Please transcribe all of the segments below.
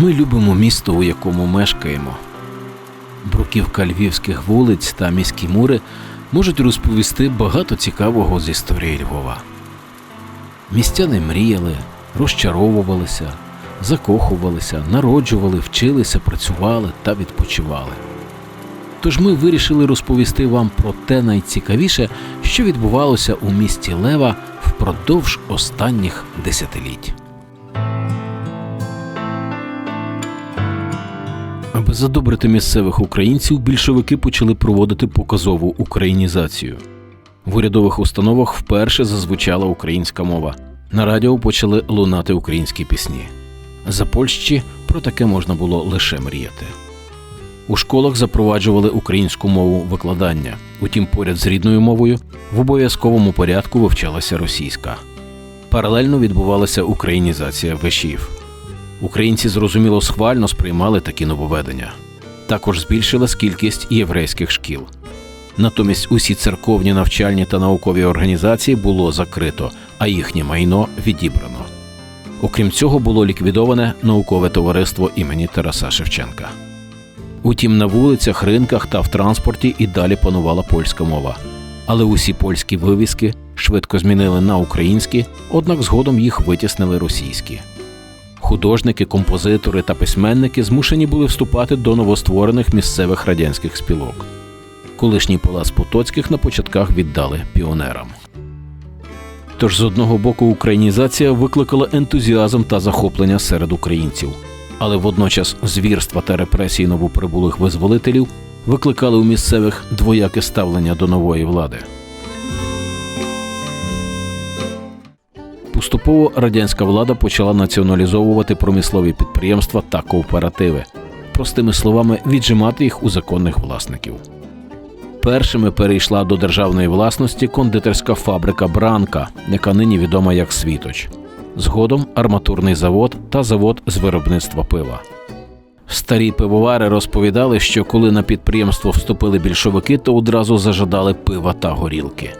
Ми любимо місто, у якому мешкаємо. Бруківка львівських вулиць та міські мури можуть розповісти багато цікавого з історії Львова. Містяни мріяли, розчаровувалися, закохувалися, народжували, вчилися, працювали та відпочивали. Тож ми вирішили розповісти вам про те найцікавіше, що відбувалося у місті Лева впродовж останніх десятиліть. Аби задобрити місцевих українців, більшовики почали проводити показову українізацію. В урядових установах вперше зазвучала українська мова. На радіо почали лунати українські пісні. За Польщі про таке можна було лише мріяти. У школах запроваджували українську мову викладання, утім, поряд з рідною мовою в обов'язковому порядку вивчалася російська. Паралельно відбувалася українізація вишів. Українці зрозуміло схвально сприймали такі нововведення. Також збільшилась кількість єврейських шкіл. Натомість усі церковні навчальні та наукові організації було закрито, а їхнє майно відібрано. Окрім цього, було ліквідоване наукове товариство імені Тараса Шевченка. Утім, на вулицях, ринках та в транспорті і далі панувала польська мова. Але усі польські вивіски швидко змінили на українські, однак згодом їх витіснили російські. Художники, композитори та письменники змушені були вступати до новостворених місцевих радянських спілок. Колишній палац Потоцьких на початках віддали піонерам. Тож з одного боку українізація викликала ентузіазм та захоплення серед українців, але водночас звірства та репресії новоприбулих визволителів викликали у місцевих двояке ставлення до нової влади. Поступово радянська влада почала націоналізовувати промислові підприємства та кооперативи, простими словами, віджимати їх у законних власників. Першими перейшла до державної власності кондитерська фабрика Бранка, яка нині відома як Світоч. Згодом арматурний завод та завод з виробництва пива. Старі пивовари розповідали, що коли на підприємство вступили більшовики, то одразу зажадали пива та горілки.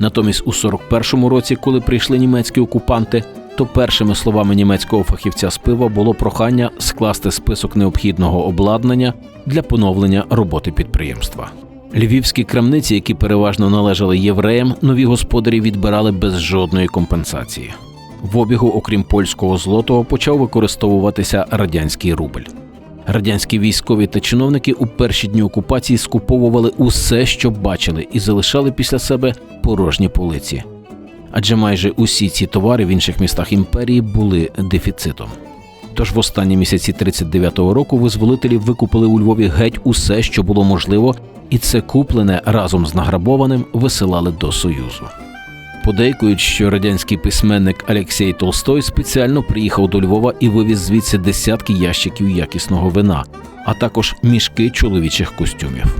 Натомість у 41-му році, коли прийшли німецькі окупанти, то першими словами німецького фахівця з пива було прохання скласти список необхідного обладнання для поновлення роботи підприємства. Львівські крамниці, які переважно належали євреям, нові господарі відбирали без жодної компенсації. В обігу, окрім польського злотого, почав використовуватися радянський рубль. Радянські військові та чиновники у перші дні окупації скуповували усе, що бачили, і залишали після себе порожні полиці. Адже майже усі ці товари в інших містах імперії були дефіцитом. Тож в останні місяці 39-го року визволителі викупили у Львові геть усе, що було можливо, і це куплене разом з награбованим висилали до Союзу. Подейкують, що радянський письменник Алексій Толстой спеціально приїхав до Львова і вивіз звідси десятки ящиків якісного вина, а також мішки чоловічих костюмів.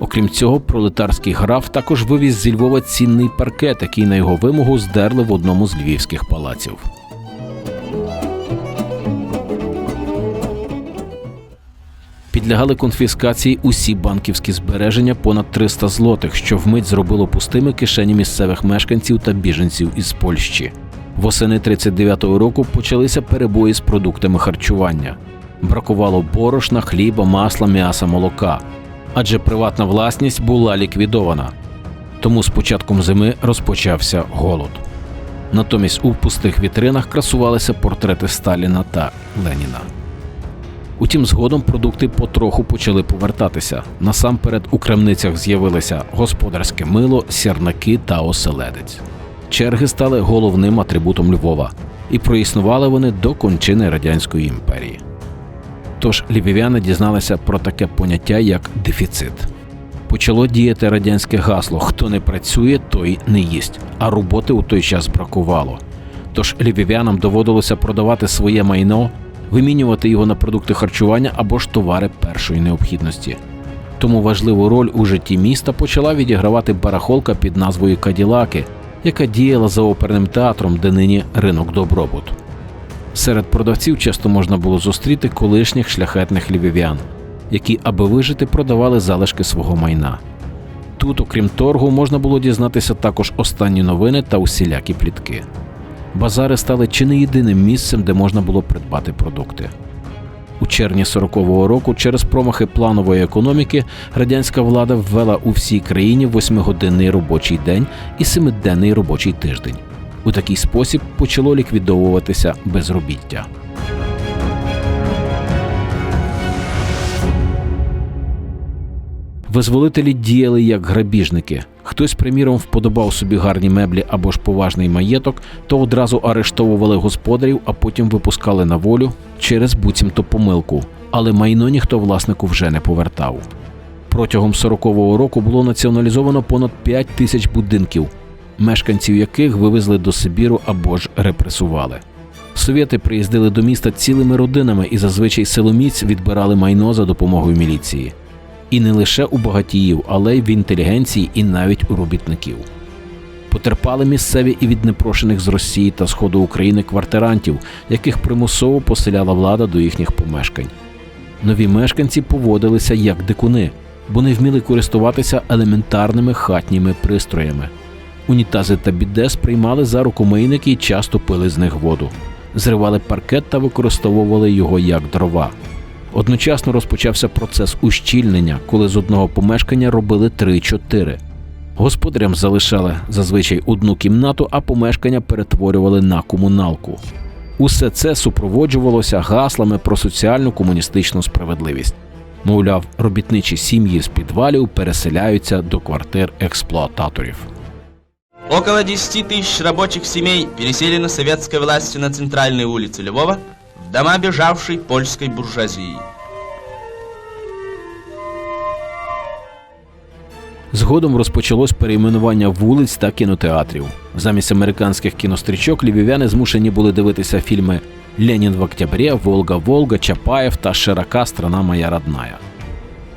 Окрім цього, пролетарський граф також вивіз зі Львова цінний паркет, який на його вимогу здерли в одному з львівських палаців. Підлягали конфіскації усі банківські збереження понад 300 злотих, що вмить зробило пустими кишені місцевих мешканців та біженців із Польщі. Восени 39-го року почалися перебої з продуктами харчування. Бракувало борошна, хліба, масла, м'яса, молока. Адже приватна власність була ліквідована. Тому з початком зими розпочався голод. Натомість у пустих вітринах красувалися портрети Сталіна та Леніна. Утім, згодом продукти потроху почали повертатися. Насамперед у крамницях з'явилися господарське мило, сірники та оселедець. Черги стали головним атрибутом Львова, і проіснували вони до кончини радянської імперії. Тож львів'яни дізналися про таке поняття як дефіцит. Почало діяти радянське гасло: хто не працює, той не їсть, а роботи у той час бракувало. Тож львів'янам доводилося продавати своє майно вимінювати його на продукти харчування або ж товари першої необхідності. Тому важливу роль у житті міста почала відігравати барахолка під назвою Каділаки, яка діяла за оперним театром, де нині ринок добробут. Серед продавців часто можна було зустріти колишніх шляхетних львів'ян, які, аби вижити, продавали залишки свого майна. Тут, окрім торгу, можна було дізнатися також останні новини та усілякі плітки базари стали чи не єдиним місцем, де можна було придбати продукти. У червні 40-го року через промахи планової економіки радянська влада ввела у всій країні восьмигодинний робочий день і семиденний робочий тиждень. У такий спосіб почало ліквідовуватися безробіття. Визволителі діяли як грабіжники. Хтось, приміром, вподобав собі гарні меблі або ж поважний маєток, то одразу арештовували господарів, а потім випускали на волю через буцімто помилку. Але майно ніхто власнику вже не повертав. Протягом 40-го року було націоналізовано понад 5 тисяч будинків, мешканців яких вивезли до Сибіру або ж репресували. Совєти приїздили до міста цілими родинами і зазвичай силоміць відбирали майно за допомогою міліції. І не лише у багатіїв, але й в інтелігенції і навіть у робітників. Потерпали місцеві і від непрошених з Росії та Сходу України квартирантів, яких примусово поселяла влада до їхніх помешкань. Нові мешканці поводилися як дикуни, бо не вміли користуватися елементарними хатніми пристроями. Унітази та біде сприймали за рукомийники і часто пили з них воду, зривали паркет та використовували його як дрова. Одночасно розпочався процес ущільнення, коли з одного помешкання робили 3-4. Господарям залишали зазвичай одну кімнату, а помешкання перетворювали на комуналку. Усе це супроводжувалося гаслами про соціальну комуністичну справедливість. Мовляв, робітничі сім'ї з підвалів переселяються до квартир експлуататорів. Около 10 тысяч рабочих семей переселены советской властью на центральные улицы Львова в дома бежавшей польской буржуазии. Згодом розпочалось перейменування вулиць та кінотеатрів. Замість американських кінострічок львів'яни змушені були дивитися фільми Ленін в октябрі, Волга Волга, Чапаєв та Широка страна моя родная.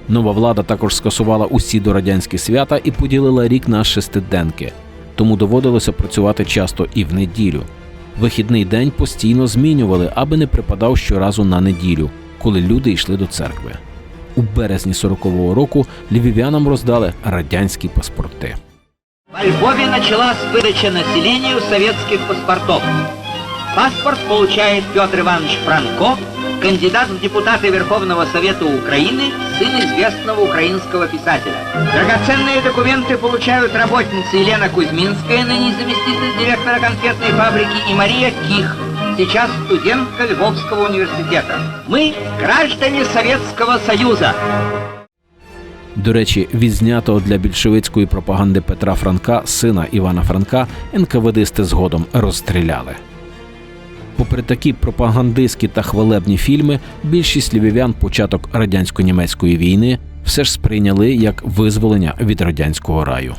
Нова влада також скасувала усі дорадянські свята і поділила рік на шестиденки, тому доводилося працювати часто і в неділю. Вихідний день постійно змінювали, аби не припадав щоразу на неділю, коли люди йшли до церкви. У березні 40-го року львів'янам роздали радянські паспорти. Во Львове началась выдача населению совєтських паспортов. Паспорт получает Петр Иванович Франко, кандидат в депутаты Верховного Совета Украины, сын известного украинского писателя. Драгоценные документы получают работницы Елена Кузьминская, ныне заместитель директора конфетной фабрики, и Мария Ких, сейчас студентка Львовского университета. Мы граждане Советского Союза. До речі, відзнятого для більшовицької пропаганди Петра Франка, сина Івана Франка, НКВДисти згодом розстріляли. Попри такі пропагандистські та хвалебні фільми, більшість львів'ян початок радянсько-німецької війни все ж сприйняли як визволення від радянського раю.